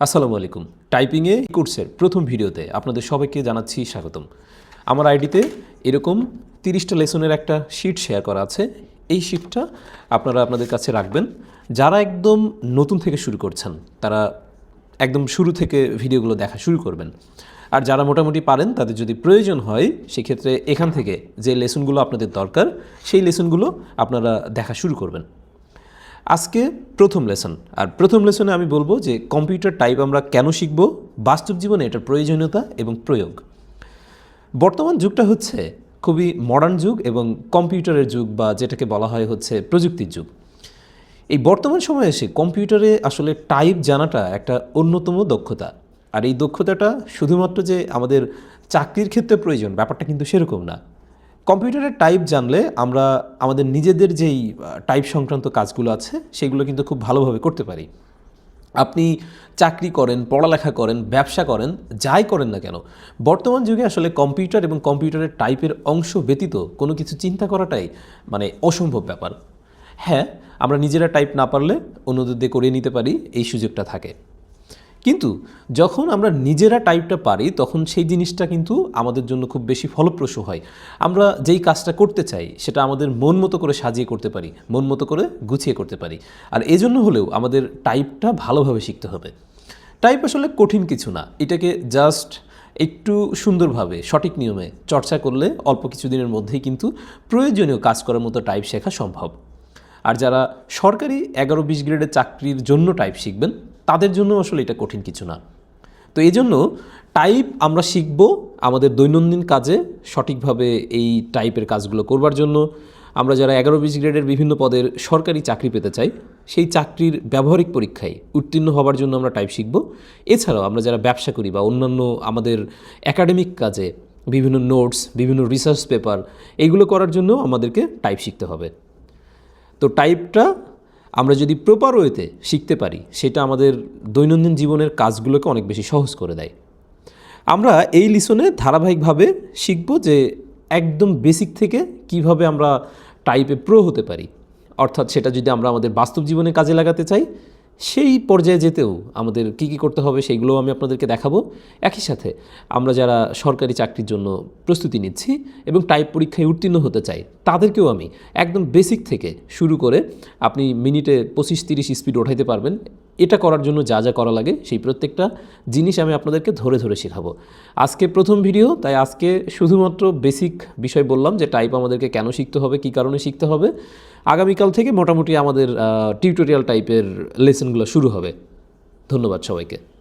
আসসালামু আলাইকুম। টাইপিংয়ে কোর্সের প্রথম ভিডিওতে আপনাদের সবাইকে জানাচ্ছি স্বাগতম। আমার আইডিতে এরকম তিরিশটা লেসনের একটা শিট শেয়ার করা আছে। এই শিটটা আপনারা আপনাদের কাছে রাখবেন। যারা একদম নতুন থেকে শুরু করছেন, তারা একদম শুরু থেকে ভিডিওগুলো দেখা শুরু করবেন। আর যারা মোটামুটি পারেন, তাদের যদি প্রয়োজন হয়, সেক্ষেত্রে এখান থেকে যে লেসনগুলো আপনাদের দরকার, সেই লেসনগুলো আপনারা দেখা শুরু করবেন। আজকে প্রথম লেসন আর প্রথম লেসনে আমি বলব যে কম্পিউটার টাইপ আমরা কেন শিখব, বাস্তব জীবনে এটার প্রয়োজনীয়তা এবং প্রয়োগ। বর্তমান যুগটা হচ্ছে খুবই মডার্ন যুগ এবং কম্পিউটারের যুগ বা যেটাকে বলা হয় হচ্ছে প্রযুক্তির যুগ। এই বর্তমান সময়ে এসে কম্পিউটারে আসলে টাইপ জানাটা একটা অন্যতম দক্ষতা। আর এই দক্ষতাটা শুধুমাত্র যে আমাদের চাকরির ক্ষেত্রে প্রয়োজন, ব্যাপারটা কিন্তু সেরকম না। কম্পিউটারের টাইপ জানলে আমরা আমাদের নিজেদের যেই টাইপ সংক্রান্ত কাজগুলো আছে, সেগুলো কিন্তু খুব ভালোভাবে করতে পারি। আপনি চাকরি করেন, পড়ালেখা করেন, ব্যবসা করেন, যাই করেন না কেন, বর্তমান যুগে আসলে কম্পিউটার এবং কম্পিউটারের টাইপের অংশ ব্যতীত কোনো কিছু চিন্তা করাটাই মানে অসম্ভব ব্যাপার। হ্যাঁ আমরা নিজেরা টাইপ না পারলে অন্যদের দিয়ে করিয়ে নিতে পারি, এই সুযোগটা থাকে। কিন্তু যখন আমরা নিজেরা টাইপটা পারি, তখন সেই জিনিসটা কিন্তু আমাদের জন্য খুব বেশি ফলপ্রসূ হয়। আমরা যেই কাজটা করতে চাই, সেটা আমাদের মন মতো করে সাজিয়ে করতে পারি, মন মতো করে গুছিয়ে করতে পারি। আর এজন্য হলেও আমাদের টাইপটা ভালোভাবে শিখতে হবে। টাইপ আসলে কঠিন কিছু না, এটাকে জাস্ট একটু সুন্দরভাবে, সঠিক নিয়মে চর্চা করলে অল্প কিছুদিনের মধ্যেই কিন্তু প্রয়োজনীয় কাজ করার মতো টাইপ শেখা সম্ভব। আর যারা সরকারি এগারো বিশ গ্রেডের চাকরির জন্য টাইপ শিখবেন তাদের জন্য আসলে এটা কঠিন কিছু না। তো এই জন্য টাইপ আমরা শিখব আমাদের দৈনন্দিন কাজে সঠিকভাবে এই টাইপের কাজগুলো করবার জন্য। আমরা যারা এগারো বিশ গ্রেডের বিভিন্ন পদের সরকারি চাকরি পেতে চাই, সেই চাকরির ব্যবহারিক পরীক্ষায় উত্তীর্ণ হবার জন্য আমরা টাইপ শিখব। এছাড়াও আমরা যারা ব্যবসা করি বা অন্যান্য আমাদের একাডেমিক কাজে বিভিন্ন নোটস বিভিন্ন রিসার্চ পেপার এইগুলো করার জন্য আমাদেরকে টাইপ শিখতে হবে। তো টাইপটা আমরা যদি প্রপার ওয়েতে শিখতে পারি, সেটা আমাদের দৈনন্দিন জীবনের কাজগুলোকে অনেক বেশি সহজ করে দেয়। আমরা এই লিসনে ধারাবাহিকভাবে শিখব যে একদম বেসিক থেকে কীভাবে আমরা টাইপে প্রো হতে পারি। অর্থাৎ সেটা যদি আমরা আমাদের বাস্তব জীবনে কাজে লাগাতে চাই সেই পর্যায়ে যেতেও আমাদের কি কি করতে হবে সেইগুলোও আমি আপনাদেরকে দেখাবো। একই সাথে আমরা যারা সরকারি চাকরির জন্য প্রস্তুতি নিচ্ছি এবং টাইপ পরীক্ষায় উত্তীর্ণ হতে চাই, তাদেরকেও আমি একদম বেসিক থেকে শুরু করে আপনি মিনিটে পঁচিশ তিরিশ স্পিড ওঠাইতে পারবেন। এটা করার জন্য যা যা করা লাগে সেই প্রত্যেকটা জিনিস আমি আপনাদেরকে ধরে ধরে শেখাবো। আজকে প্রথম ভিডিও তাই আজকে শুধুমাত্র বেসিক বিষয় বললাম যে টাইপ আমাদেরকে কেন শিখতে হবে, কি কারণে শিখতে হবে। আগামীকাল থেকে মোটামুটি আমাদের টিউটোরিয়াল টাইপের লেসনগুলো শুরু হবে। ধন্যবাদ সবাইকে।